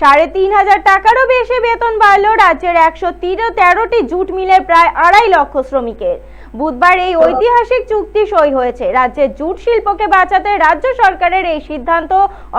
সাড়ে তিন হাজার টাকারও বেশি বেতন বাড়ল রাজ্যের একশো তিরো তেরোটি জুট মিলের প্রায় আড়াই লক্ষ শ্রমিকের। বুধবার এই ঐতিহাসিক চুক্তি সই হয়েছে। রাজ্যের জুট শিল্পকে বাঁচাতে রাজ্য সরকারের এই সিদ্ধান্ত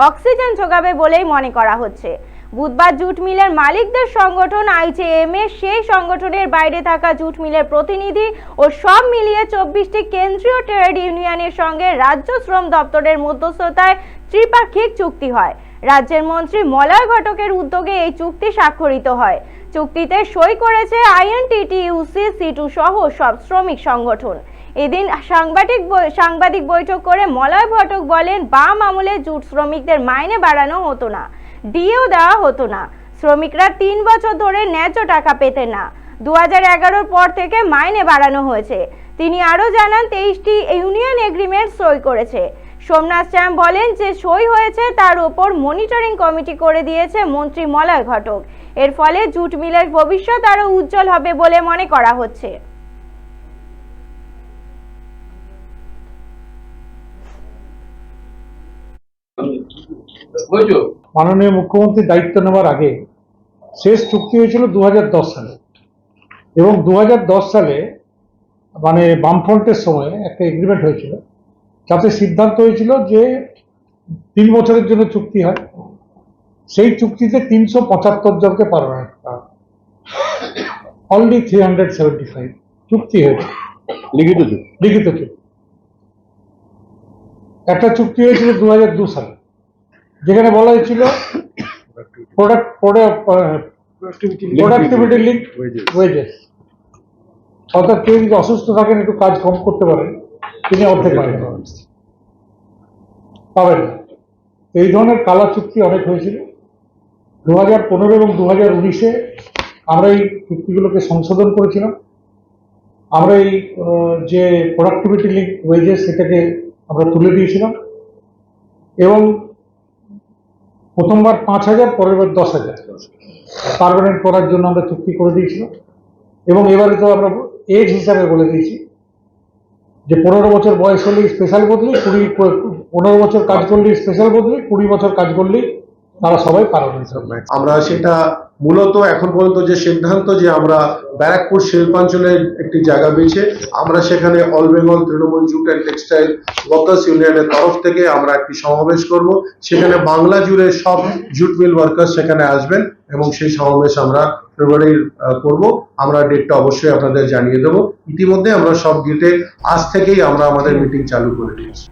অক্সিজেন যোগাবে বলেই মনে করা হচ্ছে। বুধবার জুট মিলের মালিকদের সংগঠন আইজেএম এ সেই সংগঠনের বাইরে থাকা জুট মিলের প্রতিনিধি ও সব মিলিয়ে চব্বিশটি কেন্দ্রীয় ট্রেড ইউনিয়নের সঙ্গে রাজ্য শ্রম দপ্তরের মধ্যস্থতায় ত্রিপাক্ষিক চুক্তি হয়। রাজ্যের মন্ত্রী মলয় ঘটকের উদ্যোগে এই চুক্তি স্বাক্ষরিত হয়। চুক্তিতে সই করেছে আইএনটিটিইউসি সিটু সহ সব শ্রমিক সংগঠন। এদিন সাংবাদিক সাংবাদিক বৈঠক করে মলয় ঘটক বলেন বাম আমলে জুট শ্রমিকদের মাইনে বাড়ানো হতো না ডিও দেওয়া হতো না। শ্রমিকরা তিন বছর ধরে ন্যায্য টাকা পেতেন না। দু পর থেকে মাইনে বাড়ানো হয়েছে। তিনি আরও জানান তেইশটি ইউনিয়ন এগ্রিমেন্ট সই করেছে। সোমনাথ শ্যাম বলেন যে সই হয়েছে তার উপর মনিটরিং কমিটি করে দিয়েছে মন্ত্রী মলয় ঘটক। এর ফলে জুট মিলের ভবিষ্যৎ আরও উজ্জ্বল হবে বলে মনে করা হচ্ছে। মাননীয় মুখ্যমন্ত্রীর দায়িত্ব নেওয়ার আগে শেষ চুক্তি হয়েছিল দু সালে। এবং দু হাজার দশ সালে মানে বামফ্রন্টের সময় একটা এগ্রিমেন্ট হয়েছিল। যাতে সিদ্ধান্ত হয়েছিল যে তিন বছরের জন্য চুক্তি হয়। সেই চুক্তিতে তিনশো পঁচাত্তর জনকে পারমানেন্ট করা only three hundred seventy five চুক্তি হয়েছে। লিখিত চুক্তি? লিখিত চুক্তি। একটা চুক্তি হয়েছিল দু হাজার দু সালে। যেখানে বলা হয়েছিল প্রোডাক্ট প্রোডাক্টিভিটি লিঙ্ক ওয়েজেস অর্থাৎ কেউ যদি অসুস্থ থাকেন, একটু কাজ কম করতে পারেন, তিনি অর্ধেক পাবেন। পাবেন এই ধরনের কালা চুক্তি অনেক হয়েছিল। দু হাজার পনেরো এবং দু হাজার উনিশে আমরা এই চুক্তিগুলোকে সংশোধন করেছিলাম। আমরা এই যে প্রোডাক্টিভিটি লিঙ্ক ওয়েজেস সেটাকে আমরা তুলে দিয়েছিলাম। এবং প্রথমবার পাঁচ হাজার পরের বার দশ হাজার। পারমানেন্ট করার জন্য আমরা চুক্তি করে দিয়েছিলাম। এবং এবারে তো আমরা এজ হিসাবে বলে দিয়েছি, যে পনেরো বছর বয়স হলেই স্পেশাল বদলি, কুড়ি পনেরো বছর কাজ করলেই স্পেশাল বদলি, কুড়ি বছর কাজ করলেই তারা সবাই হবে আমরা সেটা মূলত এখন পর্যন্ত যে সিদ্ধান্ত যে আমরা ব্যারাকপুর শিল্পাঞ্চলের একটি জায়গা বেছে, আমরা সেখানে all Bengal Trinamool jute and textile workers ইউনিয়নের তরফ থেকে আমরা একটি সমাবেশ করব। সেখানে বাংলা জুড়ে সব জুট মিল ওয়ার্কার্স সেখানে আসবেন এবং সেই সমাবেশ আমরা ফেব্রুয়ারির করব। আমরা ডেটটা অবশ্যই আপনাদের জানিয়ে দেবো। ইতিমধ্যে আমরা সব গেটে আজ থেকেই আমরা আমাদের মিটিং চালু করে দিয়েছি।